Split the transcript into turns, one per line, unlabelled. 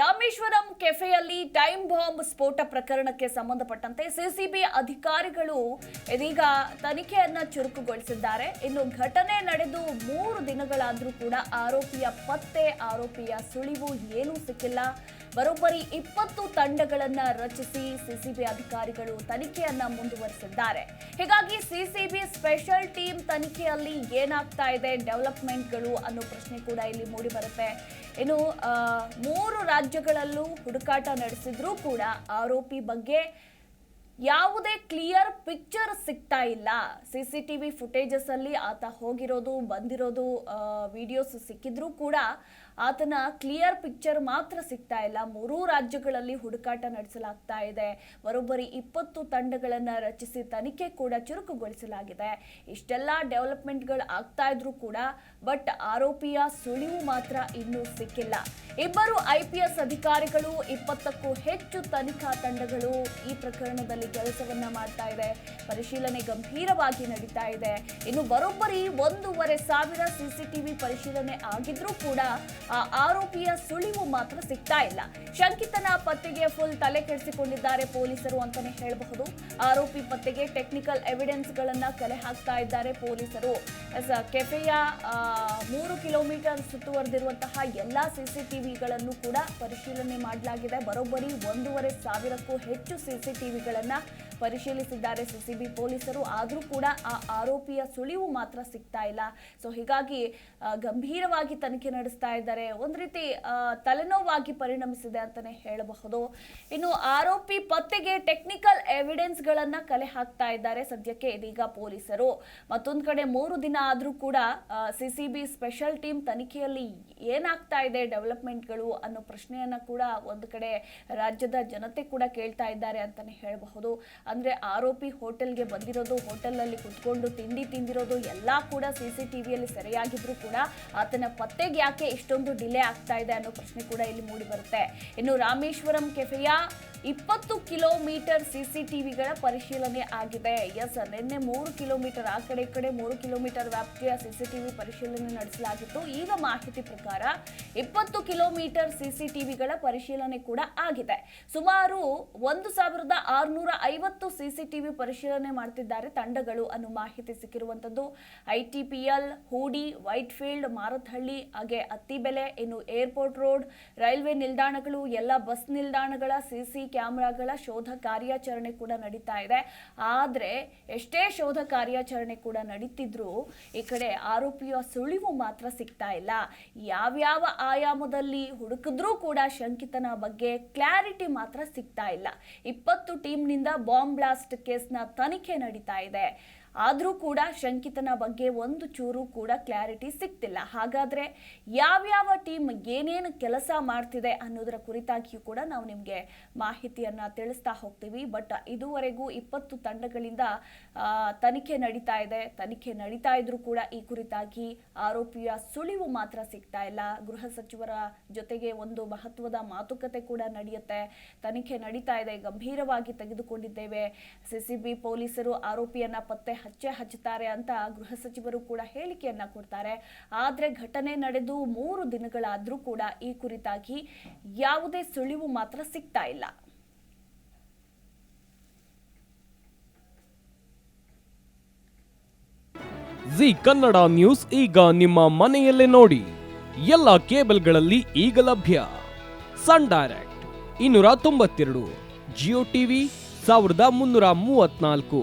Rameswaram ಕೆಫೆಯಲ್ಲಿ time bomb ಸ್ಫೋಟ ಪ್ರಕರಣಕ್ಕೆ ಸಂಬಂಧಪಟ್ಟಂತೆ ಸಿಸಿಬಿ ಅಧಿಕಾರಿಗಳು ಇದೀಗ ತನಿಖೆಯನ್ನ ಚುರುಕುಗೊಳಿಸಿದ್ದಾರೆ. ಇನ್ನು ಘಟನೆ ನಡೆದು ಮೂರು ದಿನಗಳಾದರೂ ಕೂಡ ಆರೋಪಿಯ ಪತ್ತೆ, ಆರೋಪಿಯ ಸುಳಿವು ಏನೂ ಸಿಕ್ಕಿಲ್ಲ. ಬರೋಬ್ಬರಿ ಇಪ್ಪತ್ತು ತಂಡಗಳನ್ನ ರಚಿಸಿ ಸಿಸಿಬಿ ಅಧಿಕಾರಿಗಳು ತನಿಖೆಯನ್ನ ಮುಂದುವರಿಸಿದ್ದಾರೆ. ಹೀಗಾಗಿ ಸಿಸಿಬಿ ಸ್ಪೆಷಲ್ ಟೀಮ್ ತನಿಖೆಯಲ್ಲಿ ಏನಾಗ್ತಾ ಇದೆ, ಡೆವಲಪ್ಮೆಂಟ್ಗಳು ಅನ್ನೋ ಪ್ರಶ್ನೆ ಕೂಡ ಇಲ್ಲಿ ಮೂಡಿ ಬರುತ್ತೆ. ಇನ್ನು ಮೂರು ಮೂರು ರಾಜ್ಯಗಳಲ್ಲೂ ಹುಡುಕಾಟ ನಡೆಸಿದ್ರೂ ಕೂಡ ಆರೋಪಿ ಬಗ್ಗೆ ಯಾವುದೇ ಕ್ಲಿಯರ್ ಪಿಕ್ಚರ್ ಸಿಗ್ತಾ ಇಲ್ಲ. C C T V footages ಅಲ್ಲಿ ಆತ ಹೋಗಿರೋದು, ಬಂದಿರೋದು ವಿಡಿಯೋಸ್ ಸಿಕ್ಕಿದ್ರೂ ಕೂಡ ಆತನ ಕ್ಲಿಯರ್ ಪಿಕ್ಚರ್ ಮಾತ್ರ ಸಿಗ್ತಾ ಇಲ್ಲ. ಮೂರೂ ರಾಜ್ಯಗಳಲ್ಲಿ ಹುಡುಕಾಟ ನಡೆಸಲಾಗ್ತಾ ಇದೆ. ಬರೋಬ್ಬರಿ ಇಪ್ಪತ್ತು ತಂಡಗಳನ್ನು ರಚಿಸಿ ತನಿಖೆ ಕೂಡ ಚುರುಕುಗೊಳಿಸಲಾಗಿದೆ. ಇಷ್ಟೆಲ್ಲ ಡೆವಲಪ್ಮೆಂಟ್ಗಳು ಆಗ್ತಾ ಇದ್ರೂ ಕೂಡ ಬಟ್ ಆರೋಪಿಯ ಸುಳಿವು ಮಾತ್ರ ಇನ್ನೂ ಸಿಕ್ಕಿಲ್ಲ. ಇಬ್ಬರು ಐ ಪಿ ಎಸ್ ಅಧಿಕಾರಿಗಳು, ಇಪ್ಪತ್ತಕ್ಕೂ ಹೆಚ್ಚು ತನಿಖಾ ತಂಡಗಳು ಈ ಪ್ರಕರಣದಲ್ಲಿ ಕೆಲಸವನ್ನ ಮಾಡ್ತಾ ಇದೆ. ಪರಿಶೀಲನೆ ಗಂಭೀರವಾಗಿ ನಡೀತಾ ಇದೆ. ಇನ್ನು ಬರೋಬ್ಬರಿ ಒಂದೂವರೆ ಸಾವಿರ ಸಿಸಿಟಿವಿ ಪರಿಶೀಲನೆ ಆಗಿದ್ರೂ ಕೂಡ ಆರೋಪಿಯ ಸುಳಿವು ಮಾತ್ರ ಸಿಗ್ತಾ ಇಲ್ಲ. ಶಂಕಿತನ ಪತ್ತೆಗೆ ಫುಲ್ ತಲೆ ಕೆಡಿಸಿಕೊಂಡಿದ್ದಾರೆ ಪೊಲೀಸರು ಅಂತಾನೆ ಹೇಳಬಹುದು. ಆರೋಪಿ ಪತ್ತೆಗೆ ಟೆಕ್ನಿಕಲ್ ಎವಿಡೆನ್ಸ್ ಗಳನ್ನ ಕಲೆ ಹಾಕ್ತಾ ಇದ್ದಾರೆ ಪೊಲೀಸರು. ಕೆಫೆಯ ಆ, ಮೂರು ಕಿಲೋಮೀಟರ್ ಸುತ್ತುವರೆದಿರುವಂತಹ ಎಲ್ಲಾ ಸಿಸಿಟಿವಿಗಳನ್ನು ಕೂಡ ಪರಿಶೀಲನೆ ಮಾಡಲಾಗಿದೆ. ಬರೋಬ್ಬರಿ ಒಂದೂವರೆ ಸಾವಿರಕ್ಕೂ ಹೆಚ್ಚು ಸಿಸಿಟಿವಿಗಳನ್ನ ಪರಿಶೀಲಿಸಿದ್ದಾರೆ. ಸಿಸಿಬಿ ಪೊಲೀಸರು ಆದರೂ ಕೂಡ ಆ ಆರೋಪಿಯ ಸುಳಿವು ಮಾತ್ರ ಸಿಗ್ತಾ ಇಲ್ಲ. ಸೊ ಹೀಗಾಗಿ ಗಂಭೀರವಾಗಿ ತನಿಖೆ ನಡೆಸ್ತಾ ಇದ್ದಾರೆ. ಒಂದು ರೀತಿ ತಲೆನೋವಾಗಿ ಪರಿಣಮಿಸಿದೆ ಅಂತಾನೆ ಹೇಳಬಹುದು. ಇನ್ನು ಆರೋಪಿ ಪತ್ತೆಗೆ ಟೆಕ್ನಿಕಲ್ ಎವಿಡೆನ್ಸ್ ಗಳನ್ನ ಕಲೆ ಹಾಕ್ತಾ ಇದ್ದಾರೆ ಸದ್ಯಕ್ಕೆ ಇದೀಗ ಪೊಲೀಸರು. ಮತ್ತೊಂದು ಕಡೆ ಮೂರು ದಿನ ಆದರೂ ಕೂಡ ಸಿಸಿಬಿ ಸ್ಪೆಷಲ್ ಟೀಮ್ ತನಿಖೆಯಲ್ಲಿ ಏನಾಗ್ತಾ ಇದೆ ಡೆವಲಪ್ಮೆಂಟ್ಗಳು ಅನ್ನೋ ಪ್ರಶ್ನೆಯನ್ನ ಕೂಡ ಒಂದು ಕಡೆ ರಾಜ್ಯದ ಜನತೆ ಕೂಡ ಕೇಳ್ತಾ ಇದ್ದಾರೆ ಅಂತಾನೆ ಹೇಳಬಹುದು. ಅಂದ್ರೆ ಆರೋಪಿ ಹೋಟೆಲ್ಗೆ ಬಂದಿರೋದು, ಹೋಟೆಲ್ನಲ್ಲಿ ಕುತ್ಕೊಂಡು ತಿಂಡಿ ತಿಂದಿರೋದು ಎಲ್ಲ ಕೂಡ ಸಿಸಿಟಿವಿಯಲ್ಲಿ ಸೆರೆಯಾಗಿದ್ರು ಕೂಡ ಆತನ ಪತ್ತೆಗೆ ಯಾಕೆ ಇಷ್ಟೊಂದು ಡಿಲೇ ಆಗ್ತಾ ಇದೆ ಅನ್ನೋ ಪ್ರಶ್ನೆ ಕೂಡ ಇಲ್ಲಿ ಮೂಡಿ ಬರುತ್ತೆ. ಇನ್ನು ರಾಮೇಶ್ವರಂ ಕೆಫೆಯ ಇಪ್ಪತ್ತು ಕಿಲೋಮೀಟರ್ ಸಿಸಿಟಿವಿಗಳ ಪರಿಶೀಲನೆ ಆಗಿದೆ. ಎಸ್, ನಿನ್ನೆ ಮೂರು ಕಿಲೋಮೀಟರ್, ಆ ಕಡೆ ಈ ಕಡೆ ಮೂರು ಕಿಲೋಮೀಟರ್ ವ್ಯಾಪ್ತಿಯ ಸಿಸಿಟಿವಿ ಪರಿಶೀಲನೆ ನಡೆಸಲಾಗಿತ್ತು. ಈಗ ಮಾಹಿತಿ ಪ್ರಕಾರ ಇಪ್ಪತ್ತು ಕಿಲೋಮೀಟರ್ ಸಿಸಿಟಿವಿಗಳ ಪರಿಶೀಲನೆ ಕೂಡ ಆಗಿದೆ. ಸುಮಾರು ಒಂದು ಸಾವಿರದ ಆರುನೂರ ಐವತ್ತು ಸಿಸಿಟಿವಿ ಪರಿಶೀಲನೆ ಮಾಡ್ತಿದ್ದಾರೆ ತಂಡಗಳು ಅನ್ನೋ ಮಾಹಿತಿ ಸಿಕ್ಕಿರುವಂತದ್ದು ಐಟಿಪಿಎಲ್ ಹೂಡಿ ವೈಟ್ ಫೀಲ್ಡ್ ಮಾರತ್ಹಳ್ಳಿ, ಹಾಗೆ ಅತ್ತಿಬೆಲೆ, ಇನ್ನು ಏರ್ಪೋರ್ಟ್ ರೋಡ್, ರೈಲ್ವೆ ನಿಲ್ದಾಣಗಳು, ಎಲ್ಲ ಬಸ್ ನಿಲ್ದಾಣಗಳ ಸಿಸಿ ಕ್ಯಾಮೆರಾಗಳ ಶೋಧ ಕಾರ್ಯಾಚರಣೆ ಕೂಡ ನಡೀತಾ ಇದೆ. ಆದರೆ ಎಷ್ಟೇ ಶೋಧ ಕಾರ್ಯಾಚರಣೆ ಕೂಡ ನಡೀತಿದ್ರು ಈ ಕಡೆ ಆರೋಪಿಯ ಸುಳಿವು ಮಾತ್ರ ಸಿಗ್ತಾ ಇಲ್ಲ. ಯಾವ್ಯಾವ ಆಯಾಮದಲ್ಲಿ ಹುಡುಕಿದ್ರೂ ಕೂಡ ಶಂಕಿತನ ಬಗ್ಗೆ ಕ್ಲಾರಿಟಿ ಮಾತ್ರ ಸಿಗ್ತಾ ಇಲ್ಲ. ಇಪ್ಪತ್ತು ಟೀಮ್ನಿಂದ ಬಾಂಬ್ ಬ್ಲಾಸ್ಟ್ ಕೇಸ್ನ ತನಿಖೆ ನಡೀತಾ ಇದೆ. ಆದರೂ ಕೂಡ ಶಂಕಿತನ ಬಗ್ಗೆ ಒಂದು ಚೂರು ಕೂಡ ಕ್ಲಾರಿಟಿ ಸಿಗ್ತಿಲ್ಲ. ಹಾಗಾದರೆ ಯಾವ್ಯಾವ ಟೀಮ್ ಏನೇನು ಕೆಲಸ ಮಾಡ್ತಿದೆ ಅನ್ನೋದರ ಕುರಿತಾಗಿಯೂ ಕೂಡ ನಾವು ನಿಮಗೆ ಮಾಹಿತಿಯನ್ನು ತಿಳಿಸ್ತಾ ಹೋಗ್ತೀವಿ. ಬಟ್ ಇದುವರೆಗೂ ಇಪ್ಪತ್ತು ತಂಡಗಳಿಂದ ತನಿಖೆ ನಡೀತಾ ಇದೆ. ತನಿಖೆ ನಡೀತಾ ಇದ್ರೂ ಕೂಡ ಈ ಕುರಿತಾಗಿ ಆರೋಪಿಯ ಸುಳಿವು ಮಾತ್ರ ಸಿಗ್ತಾ ಇಲ್ಲ. ಗೃಹ ಸಚಿವರ ಜೊತೆಗೆ ಒಂದು ಮಹತ್ವದ ಮಾತುಕತೆ ಕೂಡ ನಡೆಯುತ್ತೆ. ತನಿಖೆ ನಡೀತಾ ಇದೆ. ಗಂಭೀರವಾಗಿ ತೆಗೆದುಕೊಂಡಿದ್ದೇವೆ. ಸಿಸಿಬಿ ಪೊಲೀಸರು ಆರೋಪಿಯನ್ನ ಪತ್ತೆ ಹಚ್ಚೆ ಹಚ್ಚುತ್ತಾರೆ ಅಂತ ಗೃಹ ಸಚಿವರು ಕೂಡ ಹೇಳಿಕೆಯನ್ನ ಕೊಡ್ತಾರೆ. ಆದ್ರೆ ಘಟನೆ ನಡೆದು ಮೂರು ದಿನಗಳಾದ್ರೂ ಕೂಡ ಈ ಕುರಿತಾಗಿ ಯಾವುದೇ ಸುಳಿವು ಮಾತ್ರ ಸಿಗ್ತಾ ಇಲ್ಲ.
ಜಿ ಕನ್ನಡ ನ್ಯೂಸ್ ಈಗ ನಿಮ್ಮ ಮನೆಯಲ್ಲೇ ನೋಡಿ. ಎಲ್ಲ ಕೇಬಲ್ಗಳಲ್ಲಿ ಈಗ ಲಭ್ಯ. ಸನ್ ಡೈರೆಕ್ಟ್ ಇನ್ನೂರ ತೊಂಬತ್ತೆರಡು, ಜಿಯೋ ಟಿವಿ ಸಾವಿರದ ಮುನ್ನೂರ ಮೂವತ್ನಾಲ್ಕು